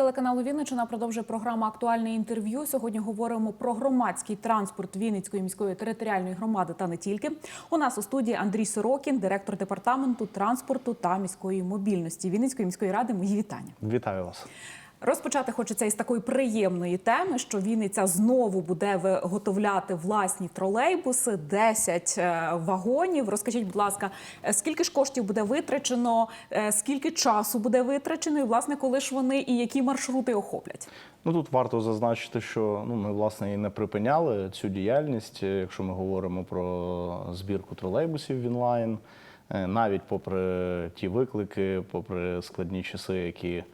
телеканалу Вінничина продовжує програма Актуальне інтерв'ю. Сьогодні говоримо про громадський транспорт Вінницької міської територіальної громади та не тільки. У нас у студії Андрій Сорокін, директор департаменту транспорту та міської мобільності Вінницької міської ради. Мої вітання. Вітаю вас. Розпочати хочеться із такої приємної теми, що Вінниця знову буде виготовляти власні тролейбуси, 10 е, вагонів. Розкажіть, будь ласка, е, скільки ж коштів буде витрачено, е, скільки часу буде витрачено, і власне, коли ж вони і які маршрути охоплять? Ну тут варто зазначити, що ну ми власне і не припиняли цю діяльність, якщо ми говоримо про збірку тролейбусів в інлайн, навіть попри ті виклики, попри складні часи, які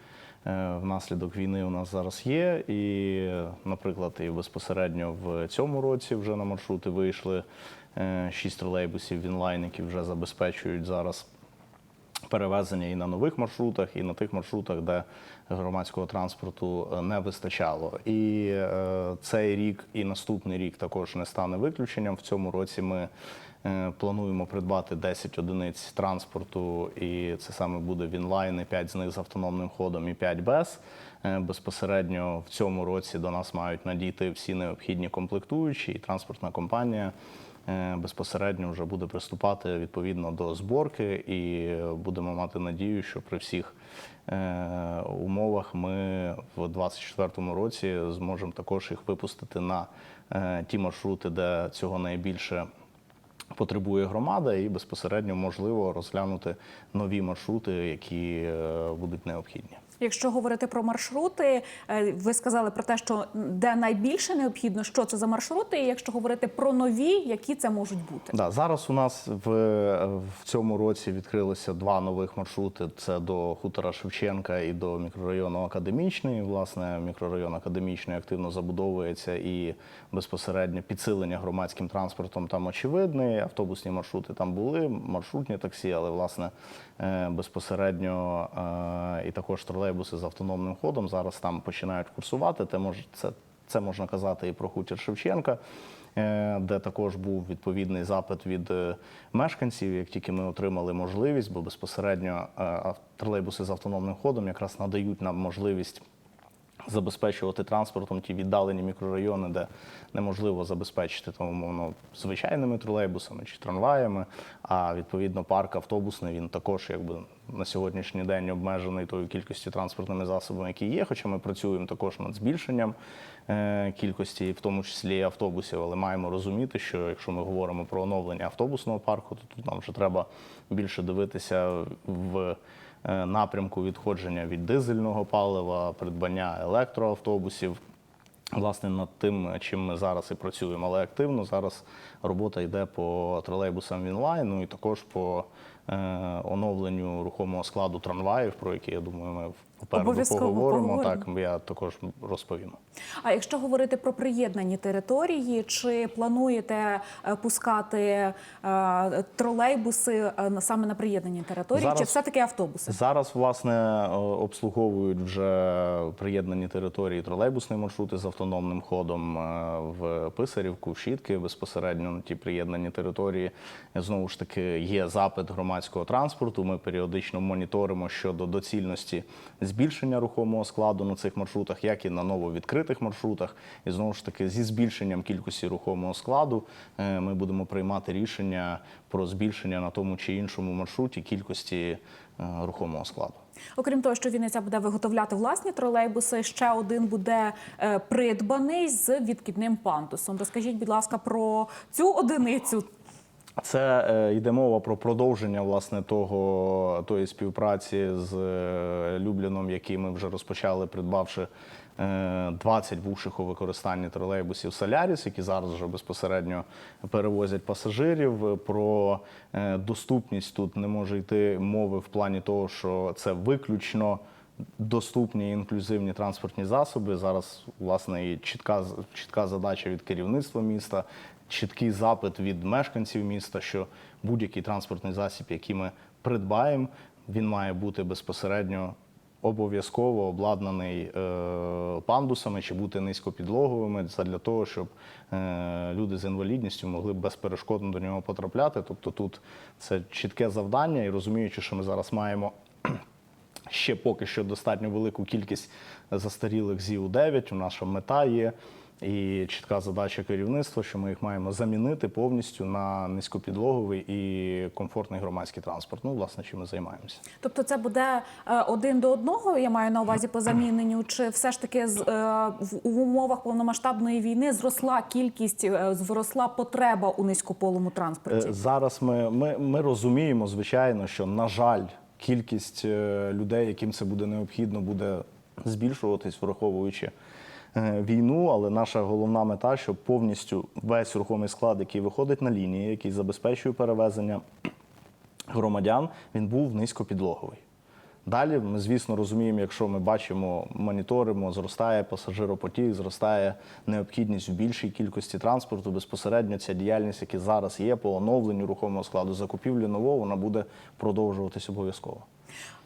внаслідок війни у нас зараз є. І, е, наприклад, і безпосередньо в цьому році вже на маршрути вийшли е, шість тролейбусів в інлайн, які вже забезпечують зараз перевезення і на нових маршрутах, і на тих маршрутах, де громадського транспорту е, не вистачало. І е, цей рік і наступний рік також не стане виключенням. В цьому році ми е, плануємо придбати 10 одиниць транспорту, і це саме буде Вінлайн, і 5 з них з автономним ходом і 5 без. Е, Безпосередньо в цьому році до нас мають надійти всі необхідні комплектуючі, і транспортна компанія е, безпосередньо вже буде приступати відповідно до зборки, і е, будемо мати надію, що при всіх е, умовах ми в 2024 році зможемо також їх випустити на е, ті маршрути, де цього найбільше. Потребує громада, і безпосередньо можливо розглянути нові маршрути, які е, будуть необхідні. Якщо говорити про маршрути, е, ви сказали про те, що де найбільше необхідно, що це за маршрути, і якщо говорити про нові, які це можуть бути? Да, зараз у нас в, в цьому році відкрилися два нових маршрути: це до хутора Шевченка і до мікрорайону Академічний. Власне, мікрорайон Академічний активно забудовується і безпосередньо підсилення громадським транспортом там очевидне. Автобусні маршрути там були, маршрутні таксі, але власне е, безпосередньо е, і також тролейбуси з автономним ходом зараз там починають курсувати. Те може це, це можна казати і про хутір Шевченка. е, Де також був відповідний запит від е, мешканців, як тільки ми отримали можливість, бо безпосередньо е, тролейбуси з автономним ходом якраз надають нам можливість забезпечувати транспортом ті віддалені мікрорайони, де неможливо забезпечити тому умовно звичайними тролейбусами чи трамваями. А відповідно парк автобусний він також якби на сьогоднішній день обмежений тою кількістю транспортними засобами, які є. Хоча ми працюємо також над збільшенням е, кількості, в тому числі автобусів, але маємо розуміти, що якщо ми говоримо про оновлення автобусного парку, то тут нам вже треба більше дивитися в напрямку відходження від дизельного палива, придбання електроавтобусів. Власне, над тим, чим ми зараз і працюємо, але активно зараз робота йде по тролейбусам в інлайн, ну і також по е, оновленню рухомого складу трамваїв, про які я думаю, ми попереду Обов'язково поговоримо. поговоримо. Так я також розповім. А якщо говорити про приєднані території, чи плануєте е, пускати е, тролейбуси е, саме на приєднані території, Зараз- чи все-таки автобуси? Зараз, власне, обслуговують вже приєднані території тролейбусні маршрути з автономним ходом в Писарівку, в Щітки безпосередньо на ті приєднані території. Знову ж таки, є запит громадського транспорту. Ми періодично моніторимо щодо доцільності збільшення рухомого складу на цих маршрутах, як і на нововідкритих маршрутах. І знову ж таки, зі збільшенням кількості рухомого складу е, ми будемо приймати рішення про збільшення на тому чи іншому маршруті кількості е, рухомого складу. Окрім того, що Вінниця буде виготовляти власні тролейбуси, ще один буде е, придбаний з відкидним пандусом. Розкажіть, будь ласка, про цю одиницю. Це е, йде мова про продовження власне того тої співпраці з е, Любліном, який ми вже розпочали, придбавши е, 20 бувших у використанні тролейбусів Соляріс, які зараз вже безпосередньо перевозять пасажирів. Про е, доступність тут не може йти мови в плані того, що це виключно. Доступні інклюзивні транспортні засоби. Зараз, власне, і чітка, чітка задача від керівництва міста, чіткий запит від мешканців міста, що будь-який транспортний засіб, який ми придбаємо, він має бути безпосередньо обов'язково обладнаний е, пандусами чи бути низькопідлоговими для того, щоб е, люди з інвалідністю могли безперешкодно до нього потрапляти. Тобто тут це чітке завдання, і розуміючи, що ми зараз маємо ще поки що достатньо велику кількість застарілих ЗІУ-9. Наша мета є і чітка задача керівництва, що ми їх маємо замінити повністю на низькопідлоговий і комфортний громадський транспорт. Ну, власне, чим ми займаємося. Тобто це буде е, один до одного, я маю на увазі по заміненню, чи все ж таки з, е, в умовах повномасштабної війни зросла кількість, е, зросла потреба у низькополому транспорті? Зараз ми, ми, ми розуміємо, звичайно, що, на жаль, кількість людей, яким це буде необхідно, буде збільшуватись, враховуючи війну. Але наша головна мета, щоб повністю весь рухомий склад, який виходить на лінії, який забезпечує перевезення громадян, він був низькопідлоговий. Далі ми, звісно, розуміємо, якщо ми бачимо, моніторимо, зростає пасажиропотік, зростає необхідність в більшій кількості транспорту. Безпосередньо ця діяльність, яка зараз є по оновленню рухомого складу, закупівлі нового, вона буде продовжуватись обов'язково.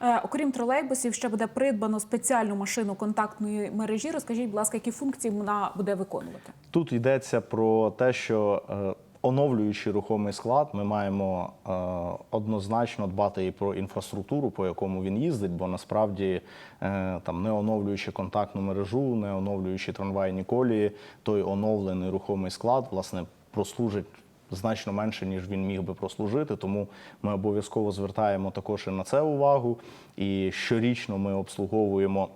Е, Окрім тролейбусів, ще буде придбано спеціальну машину контактної мережі. Розкажіть, будь ласка, які функції вона буде виконувати? Тут йдеться про те, що е, оновлюючи рухомий склад, ми маємо е, однозначно дбати і про інфраструктуру, по якому він їздить, бо насправді там не оновлюючи контактну мережу, не оновлюючи трамвайні колії, той оновлений рухомий склад власне прослужить. Значно менше ніж він міг би прослужити, тому ми обов'язково звертаємо також і на це увагу. І щорічно ми обслуговуємо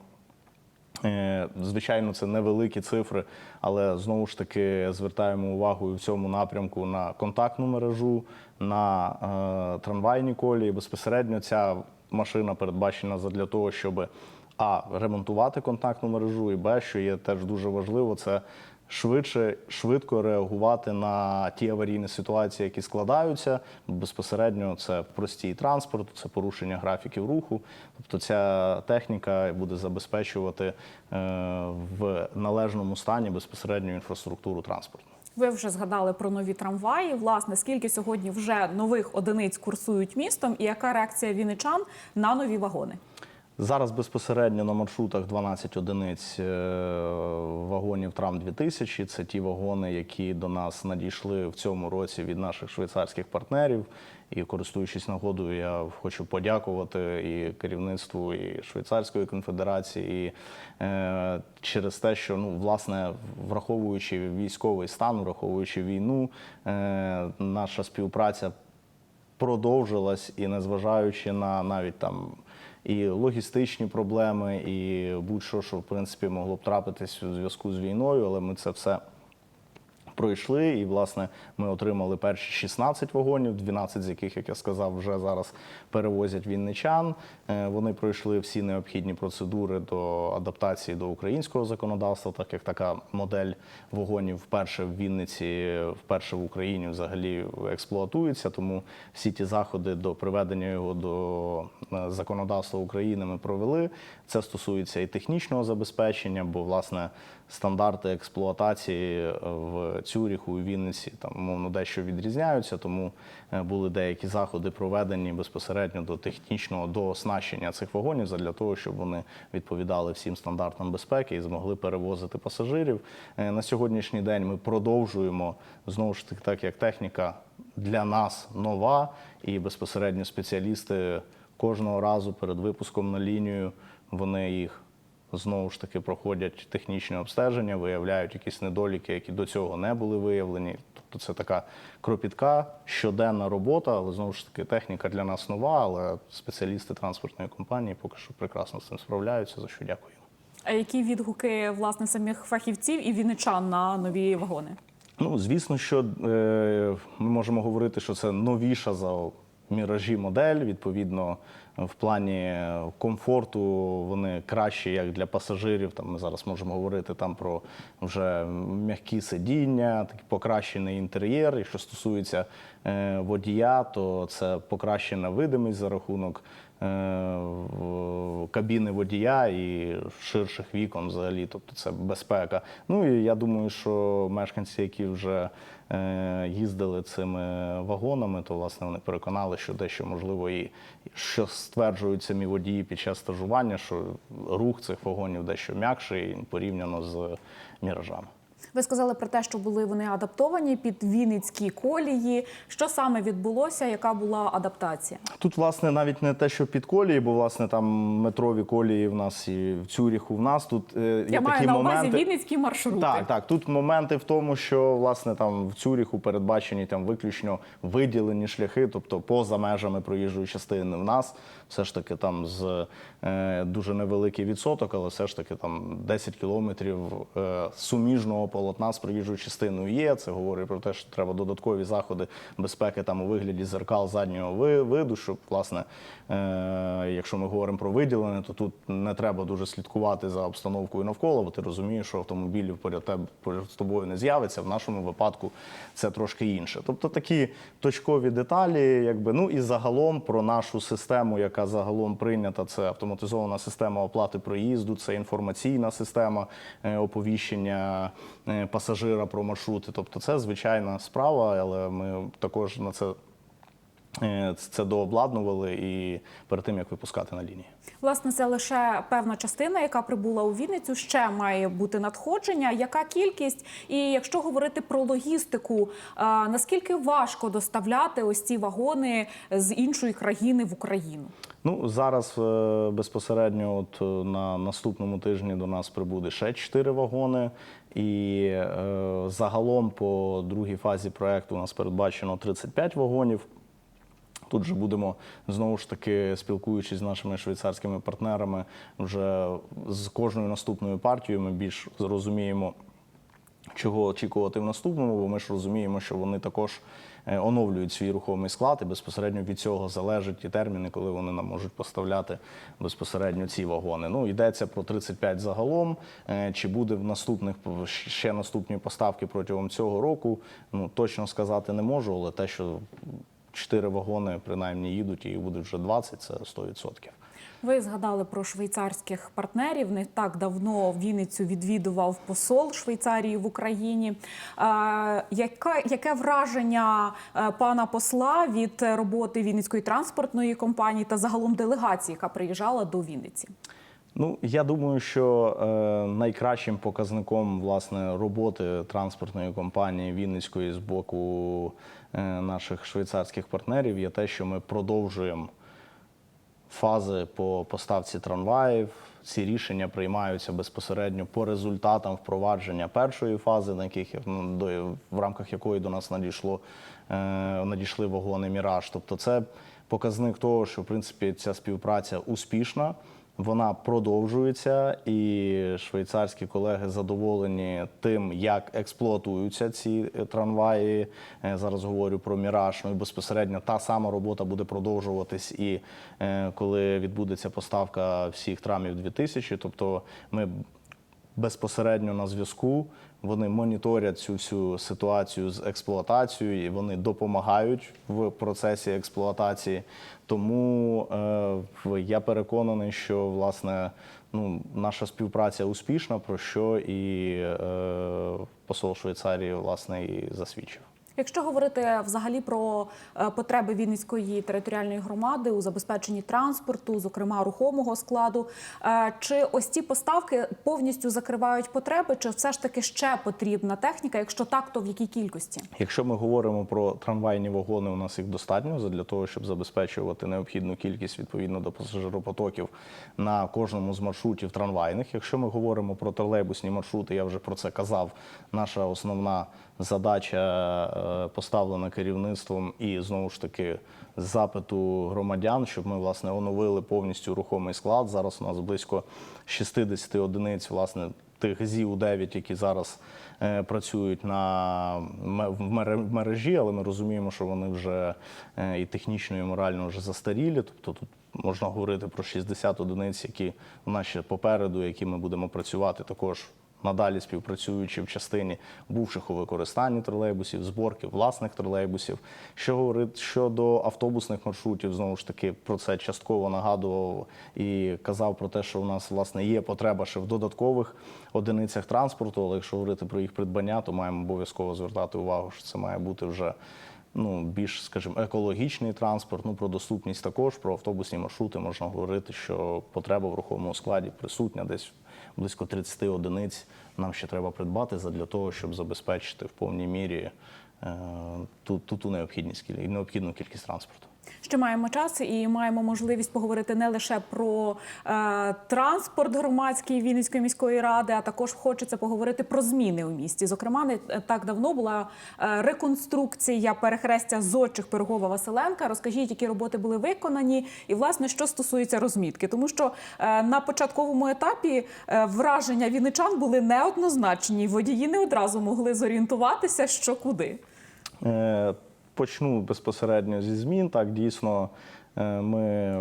Е, Звичайно, це невеликі цифри, але знову ж таки звертаємо увагу в цьому напрямку на контактну мережу, на е, трамвайні колії. Безпосередньо ця машина передбачена для того, щоб а ремонтувати контактну мережу, і б, що є теж дуже важливо, це швидше, швидко реагувати на ті аварійні ситуації, які складаються. Безпосередньо це простій транспорту, це порушення графіків руху. Тобто ця техніка буде забезпечувати е, в належному стані безпосередньо інфраструктуру транспорту. Ви вже згадали про нові трамваї. Власне, скільки сьогодні вже нових одиниць курсують містом, і яка реакція вінничан на нові вагони? Зараз безпосередньо на маршрутах 12 одиниць е, вагонів Трам 2000. Це ті вагони, які до нас надійшли в цьому році від наших швейцарських партнерів. І користуючись нагодою, я хочу подякувати і керівництву і Швейцарської конфедерації і, е, через те, що ну власне враховуючи військовий стан, враховуючи війну, е, наша співпраця продовжилась і незважаючи на навіть там і логістичні проблеми, і будь-що, що в принципі могло б трапитись у зв'язку з війною, але ми це все. Пройшли, і власне ми отримали перші 16 вагонів, 12 з яких, як я сказав, вже зараз перевозять вінничан. Е, Вони пройшли всі необхідні процедури до адаптації до українського законодавства, так як така модель вагонів вперше в Вінниці, вперше в Україні взагалі експлуатується. Тому всі ті заходи до приведення його до е, законодавства України ми провели. Це стосується і технічного забезпечення, бо власне стандарти експлуатації е, в Цюріху і Вінниці там мовно дещо відрізняються, тому е, були деякі заходи проведені безпосередньо до технічного дооснащення цих вагонів для того, щоб вони відповідали всім стандартам безпеки і змогли перевозити пасажирів. Е, На сьогоднішній день ми продовжуємо знову ж таки, так як техніка для нас нова, і безпосередньо спеціалісти кожного разу перед випуском на лінію вони їх знову ж таки проходять технічне обстеження, виявляють якісь недоліки, які до цього не були виявлені. Тобто це така кропітка, щоденна робота, але знову ж таки техніка для нас нова, але спеціалісти транспортної компанії поки що прекрасно з цим справляються, за що дякую. А які відгуки власне самих фахівців і вінничан на нові вагони? Ну, звісно, що е, ми можемо говорити, що це новіша за міражі модель. Відповідно, в плані комфорту вони кращі як для пасажирів. Там ми зараз можемо говорити там про вже м'які сидіння, такий покращений інтер'єр. І що стосується водія, то це покращена видимість за рахунок е, кабіни водія і ширших вікон взагалі, тобто це безпека. Ну і я думаю, що мешканці, які вже е, їздили цими вагонами, то власне вони переконали, що дещо можливо і що стверджують самі водії під час стажування, що рух цих вагонів дещо м'якший порівняно з міражами. Ви сказали про те, що були вони адаптовані під Вінницькі колії. Що саме відбулося? Яка була адаптація? Тут, власне, навіть не те, що під колії, бо власне там метрові колії в нас і в Цюріху в нас тут е, є Я маю такі на увазі моменти. Вінницькі маршрути. Так, так. Тут моменти в тому, що власне там в Цюріху передбачені там виключно виділені шляхи, тобто поза межами проїжджої частини. В нас все ж таки там з е, дуже невеликий відсоток, але все ж таки там 10 кілометрів е, суміжного полотна з проїжджою частиною є. Це говорить про те, що треба додаткові заходи безпеки там у вигляді зеркал заднього виду, щоб власне, е, якщо ми говоримо про виділене, то тут не треба дуже слідкувати за обстановкою навколо, бо ти розумієш, що автомобілів поряд тебе поряд з тобою не з'явиться. В нашому випадку це трошки інше. Тобто такі точкові деталі, якби ну і загалом про нашу систему, яка загалом прийнята, це автоматизована система оплати проїзду, це інформаційна система е, оповіщення е, пасажира про маршрути. Тобто, це звичайна справа, але ми також на це. е, Це дообладнували і перед тим як випускати на лінії. Власне, це лише певна частина, яка прибула у Вінницю. Ще має бути надходження. Яка кількість? І якщо говорити про логістику, наскільки важко доставляти ось ці вагони з іншої країни в Україну? Ну зараз е, безпосередньо, от е, на наступному тижні до нас прибуде ще 4 вагони, і е, загалом по другій фазі проекту у нас передбачено 35 вагонів. Тут же будемо знову ж таки спілкуючись з нашими швейцарськими партнерами, вже з кожною наступною партією ми більш зрозуміємо, чого очікувати в наступному, бо ми ж розуміємо, що вони також е, оновлюють свій рухомий склад, і безпосередньо від цього залежать ті терміни, коли вони нам можуть поставляти безпосередньо ці вагони. Ну йдеться про 35 загалом. Е, Чи буде в наступних ще наступні поставки протягом цього року? Ну точно сказати не можу, але те, що чотири вагони принаймні їдуть і буде вже 20, це 100%. Ви згадали про швейцарських партнерів. Не так давно Вінницю відвідував посол Швейцарії в Україні. Яке, яке враження е, пана посла від роботи Вінницької транспортної компанії та загалом делегації, яка приїжджала до Вінниці? Ну, я думаю, що е, найкращим показником власне роботи транспортної компанії Вінницької з боку е, наших швейцарських партнерів є те, що ми продовжуємо фази по поставці трамваїв. Ці рішення приймаються безпосередньо по результатам впровадження першої фази, на яких ну, до в рамках якої до нас надійшло е, надійшли вагони Міраж. Тобто, це показник того, що в принципі ця співпраця успішна. Вона продовжується, і швейцарські колеги задоволені тим, як експлуатуються ці е, трамваї. Е, Зараз говорю про міраж. Ну і безпосередньо та сама робота буде продовжуватись і е, коли відбудеться поставка всіх трамів 2000. Тобто ми безпосередньо на зв'язку. Вони моніторять цю всю ситуацію з експлуатацією, і вони допомагають в процесі експлуатації. Тому е, я переконаний, що власне ну, наша співпраця успішна, про що і е, посол Швейцарії власне і засвідчив. Якщо говорити взагалі про е, потреби Вінницької територіальної громади у забезпеченні транспорту, зокрема рухомого складу, е, чи ось ці поставки повністю закривають потреби, чи все ж таки ще потрібна техніка? Якщо так, то в якій кількості? Якщо ми говоримо про трамвайні вагони, у нас їх достатньо для того, щоб забезпечувати необхідну кількість відповідно до пасажиропотоків на кожному з маршрутів трамвайних. Якщо ми говоримо про тролейбусні маршрути, я вже про це казав. Наша основна задача е, поставлена керівництвом і знову ж таки запиту громадян, щоб ми власне оновили повністю рухомий склад. Зараз у нас близько 60 одиниць власне тих ЗІУ-9, які зараз е, працюють на в мережі, але ми розуміємо, що вони вже е, і технічно, і морально вже застарілі. Тобто тут можна говорити про 60 одиниць, які у нас ще попереду, які ми будемо працювати також. Надалі співпрацюючи в частині бувших у використанні тролейбусів, зборки власних тролейбусів. Що говорить щодо автобусних маршрутів, знову ж таки про це частково нагадував і казав про те, що у нас власне є потреба ще в додаткових одиницях транспорту. Але якщо говорити про їх придбання, то маємо обов'язково звертати увагу, що це має бути вже ну більш, скажімо, екологічний транспорт. Ну про доступність також про автобусні маршрути можна говорити, що потреба в рухомому складі присутня десь близько 30 одиниць нам ще треба придбати для того, щоб забезпечити в повній мірі е, ту, ту, ту необхідність необхідну кількість транспорту. Ще маємо час і маємо можливість поговорити не лише про е, транспорт громадський Вінницької міської ради, а також хочеться поговорити про зміни у місті. Зокрема, не так давно була е, реконструкція перехрестя зодчих Пирогова Василенка. Розкажіть, які роботи були виконані, і власне що стосується розмітки, тому що е, на початковому етапі е, враження вінничан були неоднозначні. Водії не одразу могли зорієнтуватися, що куди. Е, Почну безпосередньо зі змін. Так, дійсно, е, ми е,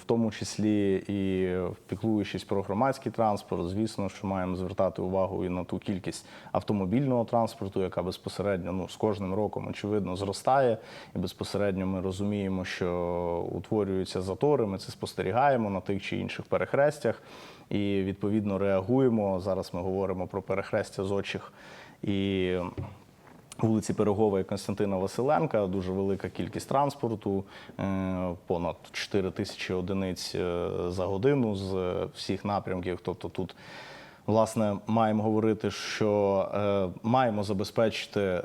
в тому числі і піклуючись про громадський транспорт, звісно, що маємо звертати увагу і на ту кількість автомобільного транспорту, яка безпосередньо ну, з кожним роком очевидно зростає. І безпосередньо ми розуміємо, що утворюються затори. Ми це спостерігаємо на тих чи інших перехрестях і відповідно реагуємо. Зараз ми говоримо про перехрестя зодчих і вулиці Пирогова і Константина Василенка. Дуже велика кількість транспорту, е, понад 4 тисячі одиниць е, за годину з е, всіх напрямків. Тобто тут. Власне, маємо говорити, що маємо забезпечити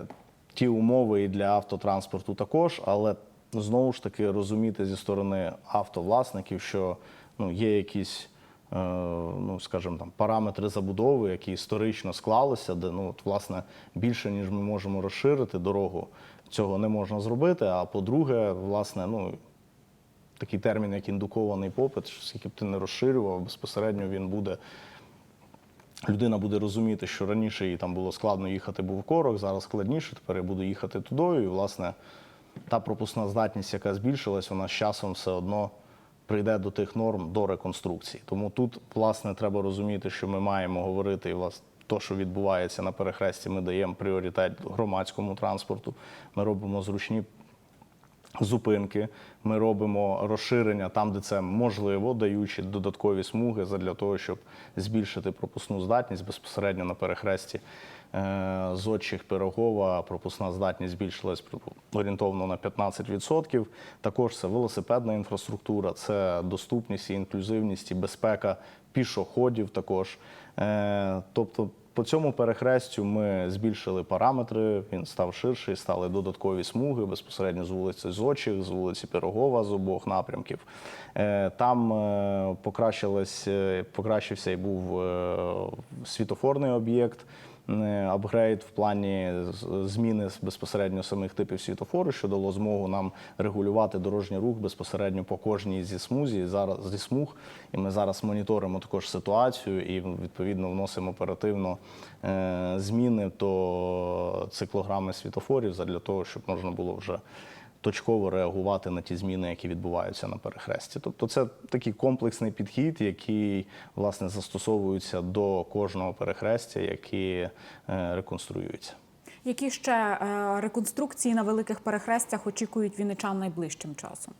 ті умови і для автотранспорту також, але знову ж таки розуміти зі сторони автовласників, що ну, є якісь ну, скажімо, там параметри забудови, які історично склалися, де ну, от, власне, більше, ніж ми можемо розширити дорогу, цього не можна зробити. А по-друге, власне, ну, такий термін, як індукований попит, що скільки б ти не розширював, безпосередньо він буде. Людина буде розуміти, що раніше їй там було складно їхати був корок, зараз складніше, тепер я буду їхати тудою. І, власне, та пропускна здатність, яка збільшилась, вона з часом все одно прийде до тих норм до реконструкції. Тому тут, власне, треба розуміти, що ми маємо говорити і власне. То, що відбувається на перехресті, ми даємо пріоритет громадському транспорту. Ми робимо зручні зупинки. Ми робимо розширення там, де це можливо, даючи додаткові смуги для того, щоб збільшити пропускну здатність безпосередньо на перехресті е, зодчих Пирогова. Пропускна здатність збільшилась орієнтовно на 15%. Також це велосипедна інфраструктура, це доступність і інклюзивність і безпека пішоходів. Також Е, тобто. По цьому перехрестю ми збільшили параметри, він став ширший, стали додаткові смуги безпосередньо з вулиці Зочих, з вулиці Пирогова з обох напрямків. Е, Там е, покращилось, е, покращився і був світофорний об'єкт. Е, Апгрейд в плані зміни безпосередньо самих типів світофору, що дало змогу нам регулювати дорожній рух безпосередньо по кожній зі смузі зараз зі смуг. І ми зараз моніторимо також ситуацію і відповідно вносимо оперативно е, зміни до циклограми світофорів для того, щоб можна було вже точково реагувати на ті зміни, які відбуваються на перехресті. Тобто, це такий комплексний підхід, який власне застосовується до кожного перехрестя, які е, реконструюються. Які ще е, реконструкції на великих перехрестях очікують вінничан найближчим часом?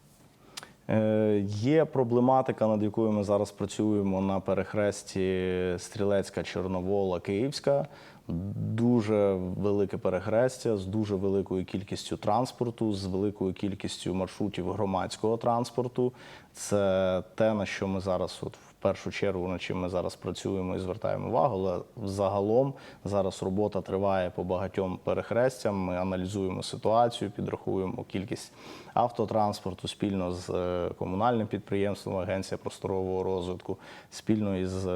Е, Є проблематика, над якою ми зараз працюємо на перехресті Стрілецька, Чорновола, Київська. Дуже велике перехрестя з дуже великою кількістю транспорту, з великою кількістю маршрутів громадського транспорту. Це те, на що ми зараз, от першу чергу, над чим ми зараз працюємо і звертаємо увагу. Але загалом зараз робота триває по багатьом перехрестям. Ми аналізуємо ситуацію, підрахуємо кількість автотранспорту спільно з е, комунальним підприємством Агенція просторового розвитку, спільно із е,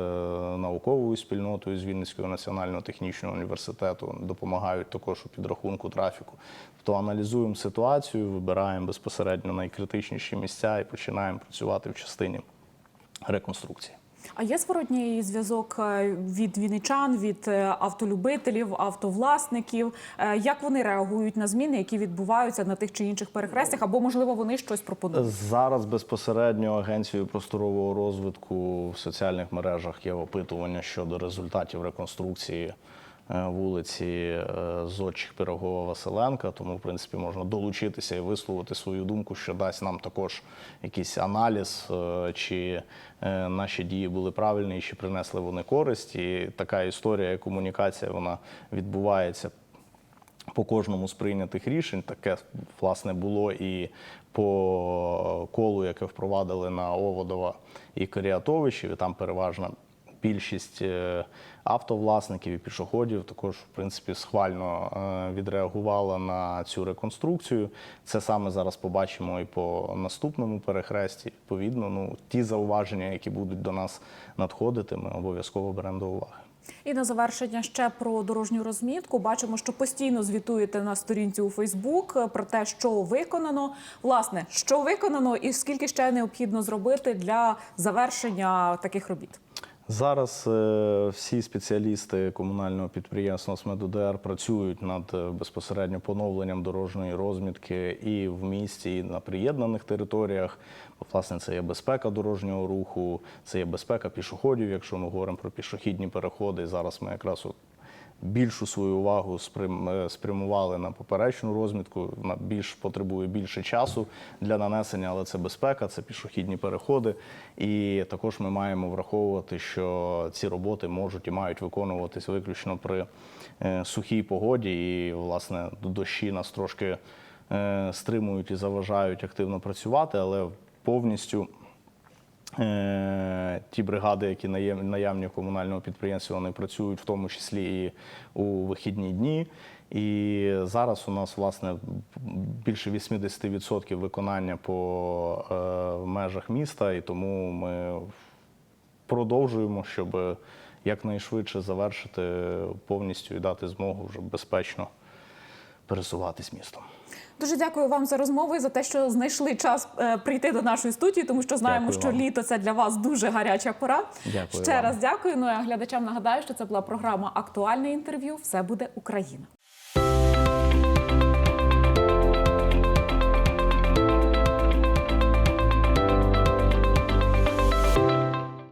науковою спільнотою з Вінницького національного технічного університету допомагають також у підрахунку трафіку. Тобто аналізуємо ситуацію, вибираємо безпосередньо найкритичніші місця і починаємо працювати в частині реконструкції. А є зворотній зв'язок е, від віничан, від е, автолюбителів, автовласників. Е, Як вони реагують на зміни, які відбуваються на тих чи інших перехрестях, або можливо вони щось пропонують? Зараз безпосередньо агенцією просторового розвитку в соціальних мережах є опитування щодо результатів реконструкції вулиці е, Зодчих Пирогова Василенка. Тому, в принципі, можна долучитися і висловити свою думку, що дасть нам також якийсь аналіз, е, чи е, наші дії були правильні, чи принесли вони користь. І така історія, і комунікація, вона відбувається по кожному з прийнятих рішень. Таке власне було і по колу, яке впровадили на Оводова і Коріатовичів. І там переважна більшість е, автовласників і пішоходів також, в принципі, схвально е, відреагувала на цю реконструкцію. Це саме зараз побачимо і по наступному перехресті. Відповідно, ну ті зауваження, які будуть до нас надходити, ми обов'язково беремо до уваги. І на завершення ще про дорожню розмітку. Бачимо, що постійно звітуєте на сторінці у Фейсбук е, про те, що виконано. Власне, що виконано, і скільки ще необхідно зробити для завершення таких робіт. Зараз е, всі спеціалісти комунального підприємства «Смедудр» працюють над е, безпосередньо поновленням дорожньої розмітки і в місті, і на приєднаних територіях. Бо, власне, це є безпека дорожнього руху, це є безпека пішоходів, якщо ми говоримо про пішохідні переходи. Зараз ми якраз от більшу свою увагу е, спрямували на поперечну розмітку. На більш потребує більше часу для нанесення, але це безпека, це пішохідні переходи. І також ми маємо враховувати, що ці роботи можуть і мають виконуватись виключно при е, сухій погоді. І, власне, дощі нас трошки е, стримують і заважають активно працювати, але повністю. Е, Ті бригади, які наявні в комунальному підприємстві, вони працюють в тому числі і у вихідні дні. І зараз у нас власне більше 80% виконання по е, межах міста, і тому ми продовжуємо, щоб якнайшвидше завершити повністю і дати змогу вже безпечно пересуватись містом. Дуже дякую вам за розмову і за те, що знайшли час е, прийти до нашої студії, тому що знаємо, Дякую що вам. літо це для вас дуже гаряча пора. Дякую Ще вам. раз дякую. Ну а глядачам нагадаю, що це була програма Актуальне інтерв'ю. Все буде Україна.